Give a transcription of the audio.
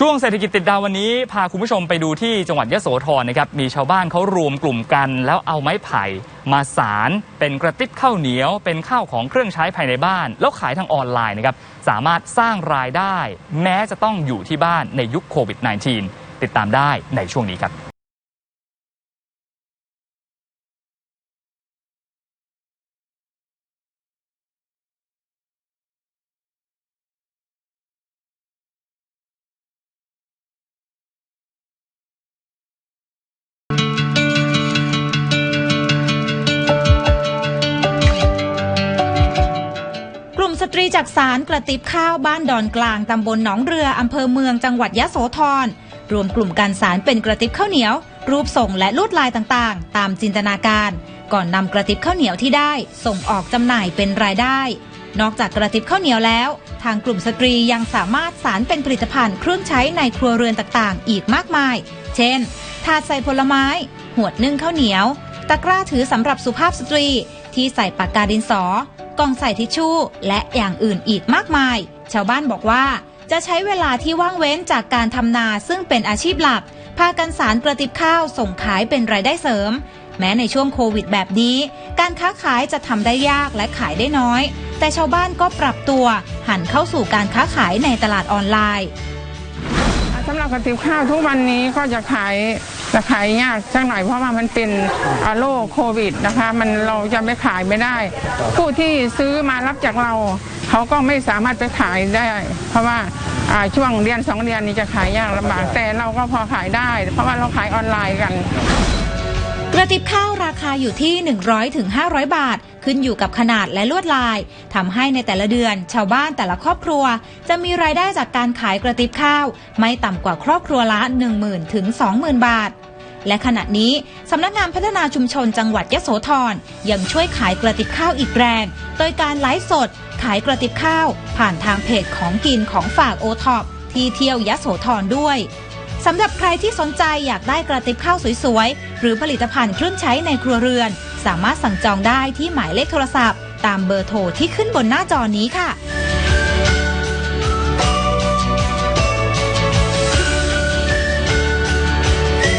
ช่วงเศรษฐกิจติดดาววันนี้พาคุณผู้ชมไปดูที่จังหวัดยโสธรนะครับมีชาวบ้านเขารวมกลุ่มกัน แล้วเอาไม้ไผ่มาสารเป็นกระติบข้าวเหนียว เป็นข้าวของเครื่องใช้ภายในบ้าน แล้วขายทางออนไลน์นะครับสามารถสร้างรายได้ แม้จะต้องอยู่ที่บ้านในยุคโควิด -19 ติดตามได้ในช่วงนี้ครับ ตรีจากสารกระติบข้าวบ้านดอนกลางตำบลหนองเรืออำเภอเมืองจังหวัดยะโสธรรวมกลุ่มการสารเป็นกระติบข้าวเหนียว รูปทรงและลวดลายต่างๆ ตามจินตนาการ ก่อนนำกระติบข้าวเหนียวที่ได้ ส่งออกจำหน่ายเป็นรายได้ นอกจากกระติบข้าวเหนียวแล้ว ทางกลุ่มสตรียังสามารถสารเป็นผลิตภัณฑ์เครื่องใช้ในครัวเรือนต่างๆ อีกมากมาย เช่น ถาดใส่ผลไม้ หวดนึ่งข้าวเหนียว ตะกร้าถือสำหรับสุภาพสตรีที่ใส่ปากกาดินสอ กล่องใส่ทิชชู่ และอย่างอื่นอีกมากมาย ชาวบ้านบอกว่าจะใช้เวลาที่ว่างเว้นจากการทำนาซึ่งเป็นอาชีพหลัก พากันสารกระติบข้าวส่งขายเป็นรายได้เสริม แม้ในช่วงโควิดแบบนี้ การค้าขายจะทำได้ยากและขายได้น้อย แต่ชาวบ้านก็ปรับตัว หันเข้าสู่การค้าขายในตลาดออนไลน์สำหรับกระติบข้าวทุกวันนี้ก็จะขาย จะขายยากสักหน่อยเพราะว่ามันเป็นโรคโควิดนะคะ มันเราจะไม่ขายไม่ได้ ผู้ที่ซื้อมารับจากเราเขาก็ไม่สามารถไปขายได้ เพราะว่าช่วงเดือนสองเดือนนี้จะขายยากลำบากแต่เราก็พอขายได้ เพราะว่าเราขายออนไลน์กัน กระติบข้าวราคาอยู่ที่ 100ถึง500 บาท ขึ้นอยู่กับขนาดและลวดลายทำให้ในแต่ละเดือน ชาวบ้านแต่ละครอบครัว จะมีรายได้จากการขายกระติบข้าว ไม่ต่ำกว่าครอบครัวละ 10,000ถึง20,000 บาท และขณะนี้สำนักงานพัฒนาชุมชนจังหวัดยะโสธรยังช่วยขายกระติบข้าวอีกแรง โดยการไลฟ์สด ขายกระติบข้าว ผ่านทางเพจของกินของฝากโอท็อปที่เที่ยวยะโสธรด้วยสำหรับใครที่สนใจอยากได้กระติบข้าวสวยๆ หรือผลิตภัณฑ์เครื่องใช้ในครัวเรือน สามารถสั่งจองได้ที่หมายเลขโทรศัพท์ ตามเบอร์โทรที่ขึ้นบนหน้าจอนี้ค่ะ